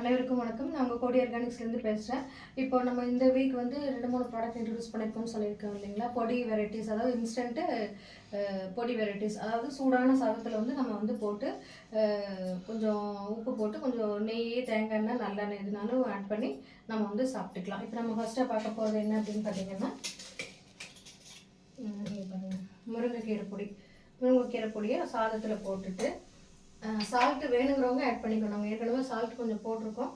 அனைவருக்கும் வணக்கம். நான் உங்கள் கோடி ஆர்கானிக்ஸ்லேருந்து பேசுகிறேன் இப்போ நம்ம இந்த வீக் வந்து ரெண்டு மூணு ப்ராடக்ட் இன்ட்ரடியூஸ் பண்ணியிருக்கோம்னு சொல்லியிருக்கோம் இல்லைங்களா? பொடி வெரைட்டிஸ் அதாவது இன்ஸ்டன்ட்டு பொடி வெரைட்டிஸ் அதாவது சூடான சாதத்தில் வந்து நம்ம வந்து போட்டு கொஞ்சம் உப்பு போட்டு கொஞ்சம் நெய் தேங்காய் எண்ணெய் நல்லெண்ணெய் எதுனாலும் ஆட் பண்ணி நம்ம வந்து சாப்பிட்டுக்கலாம். இப்போ நம்ம ஃபஸ்ட்டாக பார்க்க போகிறது என்ன அப்படின்னு பார்த்தீங்கன்னா முருங்கைக்கீரை பொடி. முருங்கைக்கீரை பொடியை சாதத்தில் போட்டுட்டு சால்ட்டு வேணுங்கிறவங்க ஆட் பண்ணிக்கணும். நாங்கள் ஏற்கனவே சால்ட் கொஞ்சம் போட்டிருக்கோம்.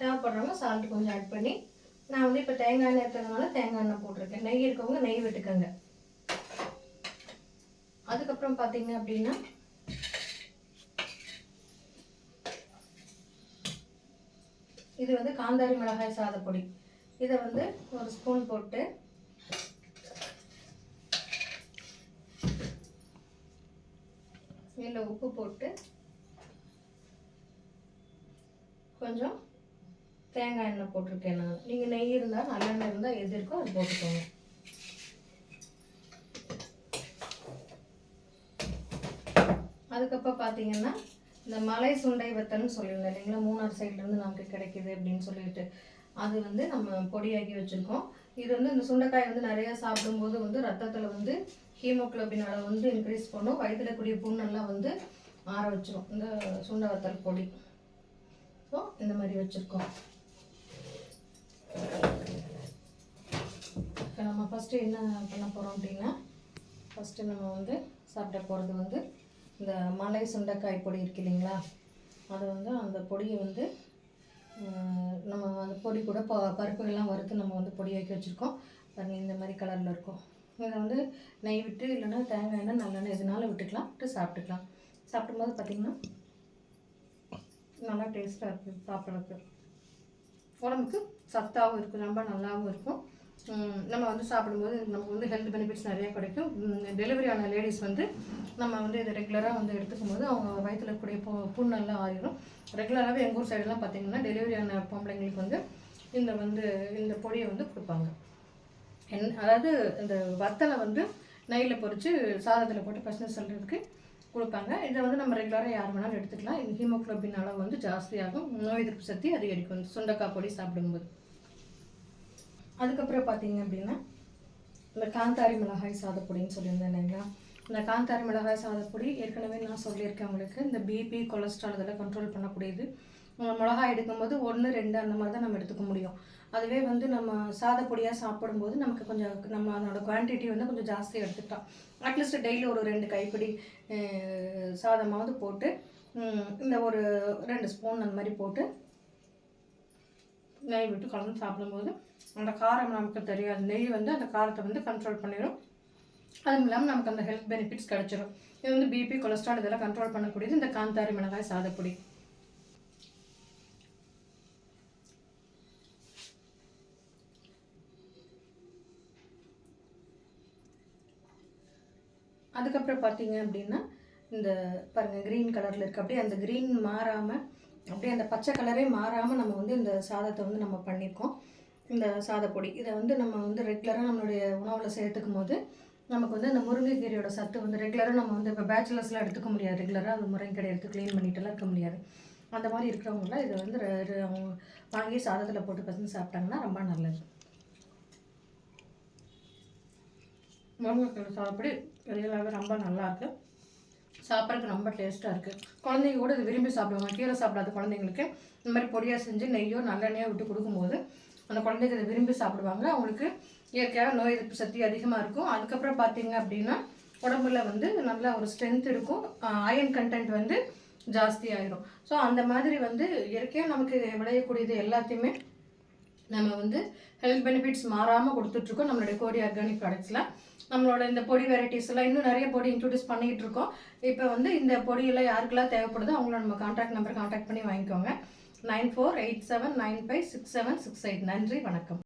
தேவைப்படுறவங்க சால்ட் கொஞ்சம் ஆட் பண்ணி நான் வந்து இப்போ தேங்காய் எண்ணெய் இருக்கிறதுனால தேங்காய் எண்ணெய் போட்டிருக்கேன். நெய் இருக்கவங்க நெய் விட்டுக்கோங்க. அதுக்கப்புறம் பார்த்தீங்க அப்படின்னா இது வந்து காந்தாரி மிளகாய் சாதப்பொடி. இதை வந்து ஒரு ஸ்பூன் போட்டு இதில் உப்பு போட்டு கொஞ்சம் தேங்காய் எண்ணெய் போட்டிருக்கேன் நான். நீங்கள் நெய் இருந்தால் நல்லெண்ணெய் இருந்தால் எது இருக்கோ அது போட்டுக்கோங்க. அதுக்கப்புறம் பார்த்தீங்கன்னா இந்த மலை சுண்டை வத்தல்னு சொல்லியிருந்தேன் இல்லைங்களா மூணார் சைட்லேருந்து நமக்கு கிடைக்கிது அப்படின்னு சொல்லிட்டு. அது வந்து நம்ம பொடியாக்கி வச்சுருக்கோம். இது வந்து இந்த சுண்டைக்காய் வந்து நிறையா சாப்பிடும்போது வந்து ரத்தத்தில் வந்து ஹீமோக்ளோபின் அளவு வந்து இன்க்ரீஸ் பண்ணும். வயிற்றில் கூடிய புண்ணெல்லாம் வந்து ஆற வச்சிரும். இந்த சுண்டை வத்தல் பொடி. ஸோ இந்த மாதிரி வச்சுருக்கோம். இப்போ நம்ம ஃபஸ்ட்டு என்ன பண்ண போகிறோம் அப்படின்னா ஃபஸ்ட்டு நம்ம வந்து சாப்பிட போகிறது வந்து இந்த மலை சுண்டைக்காய் பொடி இருக்கு இல்லைங்களா? அது வந்து அந்த பொடியை வந்து நம்ம அந்த பொடி கூட ப பருப்புகள்லாம் வறுத்து நம்ம வந்து பொடியாக்கி வச்சுருக்கோம். பாருங்கள் இந்த மாதிரி கலரில் இருக்கும். இதை வந்து நெய் விட்டு இல்லைன்னா தேங்காய் எண்ணெய் நல்லெண்ணெய் எதுனாலும் விட்டுக்கலாம் விட்டு சாப்பிட்டுக்கலாம். சாப்பிடும்போது பார்த்திங்கன்னா நல்லா டேஸ்ட்டாக இருக்குது சாப்பிட்றதுக்கு. உடம்புக்கு சத்தாகவும் இருக்கும் ரொம்ப நல்லாவும் இருக்கும். நம்ம வந்து சாப்பிடும்போது நமக்கு வந்து ஹெல்த் பெனிஃபிட்ஸ் நிறைய கிடைக்கும். டெலிவரி ஆன லேடிஸ் வந்து நம்ம வந்து இதை ரெகுலராக வந்து எடுத்துக்கும் போது அவங்க வயிற்றில் இருக்கக்கூடிய பு புண்ணெல்லாம் ஆயிரும் ரெகுலராகவே எங்கள் ஊர் சைடெல்லாம் பார்த்தீங்கன்னா டெலிவரி ஆன பொம்பளைங்களுக்கு வந்து இந்த வந்து இந்த பொடியை வந்து கொடுப்பாங்க. என் அதாவது இந்த வத்தலை வந்து நெய்யில் பொறிச்சு சாதத்தில் போட்டு பசங்க சொல்கிறதுக்கு கொடுப்பாங்க. இதை வந்து நம்ம ரெகுலராக யார் வேணாலும் எடுத்துக்கலாம். ஹீமோக்ளோபின் அளவு வந்து ஜாஸ்தியாகும். நோய் எதிர்ப்பு சக்தி அதிகரிக்கும். சுண்டக்காய் பொடி சாப்பிடும்போது. அதுக்கப்புறம் பார்த்தீங்க அப்படின்னா இந்த காந்தாரி மிளகாய் சாதப்பொடின்னு சொல்லியிருந்தேன் இல்லைங்களா? இந்த காந்தாரி மிளகாய் சாதப்பொடி ஏற்கனவே நான் சொல்லியிருக்கேன் உங்களுக்கு. இந்த பிபி கொலஸ்ட்ரால் இதெல்லாம் கண்ட்ரோல் பண்ணக்கூடியது. மிளகாய் எடுக்கும்போது ஒன்று ரெண்டு அந்த மாதிரி தான் நம்ம எடுத்துக்க முடியும். அதுவே வந்து நம்ம சாதப்பொடியாக சாப்பிடும்போது நமக்கு கொஞ்சம் நம்ம அதனோட குவான்டிட்டி வந்து கொஞ்சம் ஜாஸ்தியாக எடுத்துக்கலாம். அட்லீஸ்ட் டெய்லி ஒரு ரெண்டு கைப்பிடி சாதமாவது போட்டு இந்த ஒரு ரெண்டு ஸ்பூன் அந்த மாதிரி போட்டு நெய் விட்டு கலந்து சாப்பிடும்போது அந்த காரம் நமக்கு தெரியாது. நெய் வந்து அந்த காரத்தை வந்து கண்ட்ரோல் பண்ணிடும் அதுவும் இல்லாமல் நமக்கு அந்த ஹெல்த் பெனிஃபிட்ஸ் கிடச்சிரும். இது வந்து பிபி கொலஸ்ட்ரால் இதெல்லாம் கண்ட்ரோல் பண்ணக்கூடியது இந்த காந்தாரி மிளகாய் சாதப்பொடி அதுக்கப்புறம் பார்த்தீங்க அப்படின்னா இந்த பாருங்கள் க்ரீன் கலரில் இருக்குது அப்படியே அந்த க்ரீன் மாறாமல் அப்படியே அந்த பச்சை கலரே மாறாமல் நம்ம வந்து இந்த சாதத்தை வந்து நம்ம பண்ணியிருக்கோம் இந்த சாதப்பொடி. இதை வந்து நம்ம வந்து ரெகுலராக நம்மளுடைய உணவில் சேர்த்துக்கும் போது நமக்கு வந்து இந்த முருங்கைக்கீரையோட சத்து வந்து ரெகுலராக நம்ம வந்து இப்போ பேச்சுலர்ஸ்லாம் எடுத்துக்க முடியாது. ரெகுலராக அது முருங்கைக்கீரை எடுத்து க்ளீன் பண்ணிட்டுலாம் இருக்க முடியாது. அந்த மாதிரி இருக்கிறவங்களாம் இதை வந்து அவங்க வாங்கி சாதத்தில் போட்டு பசங்க சாப்பிட்டாங்கன்னா ரொம்ப நல்லது. முருங்கைக்கீரை சாப்பிடு ரியலாகவே ரொம்ப நல்லாயிருக்கு சாப்பிட்றதுக்கு ரொம்ப டேஸ்ட்டாக இருக்குது குழந்தைங்க கூட இது விரும்பி சாப்பிடுவாங்க. கீரை சாப்பிடாத குழந்தைங்களுக்கு இந்த மாதிரி பொடியாக செஞ்சு நெய்யோ நல்லெண்ணெயோ விட்டு கொடுக்கும்போது அந்த குழந்தைங்க இதை விரும்பி சாப்பிடுவாங்க. அவங்களுக்கு இயற்கையாக நோய் எதிர்ப்பு சக்தி அதிகமாக இருக்கும். அதுக்கப்புறம் பார்த்தீங்க அப்படின்னா உடம்புல வந்து நல்ல ஒரு ஸ்ட்ரென்த் இருக்கும். அயன் கண்டென்ட் வந்து ஜாஸ்தி ஆயிரும். ஸோ அந்த மாதிரி வந்து இயற்கையாக நமக்கு விளையக்கூடியது எல்லாத்தையுமே நம்ம வந்து ஹெல்த் பெனிஃபிட்ஸ் மாறாமல் கொடுத்துட்ருக்கோம். நம்மளுடைய கோடி ஆர்கானிக் ப்ராடக்ட்ஸில் நம்மளோட இந்த பொடி வெரைட்டிஸ் எல்லாம் இன்னும் நிறைய பொடி இன்ட்ரடியூஸ் பண்ணிகிட்டு இருக்கோம் இப்போ வந்து இந்த பொடியெல்லாம் யாருக்கெல்லாம் தேவைப்படுதோ அவங்கள நம்ம கான்டாக்ட் நம்பர் கான்டாக்ட் பண்ணி வாங்கிக்கோங்க. Nine four eight seven nine five six seven six eight. நன்றி வணக்கம்.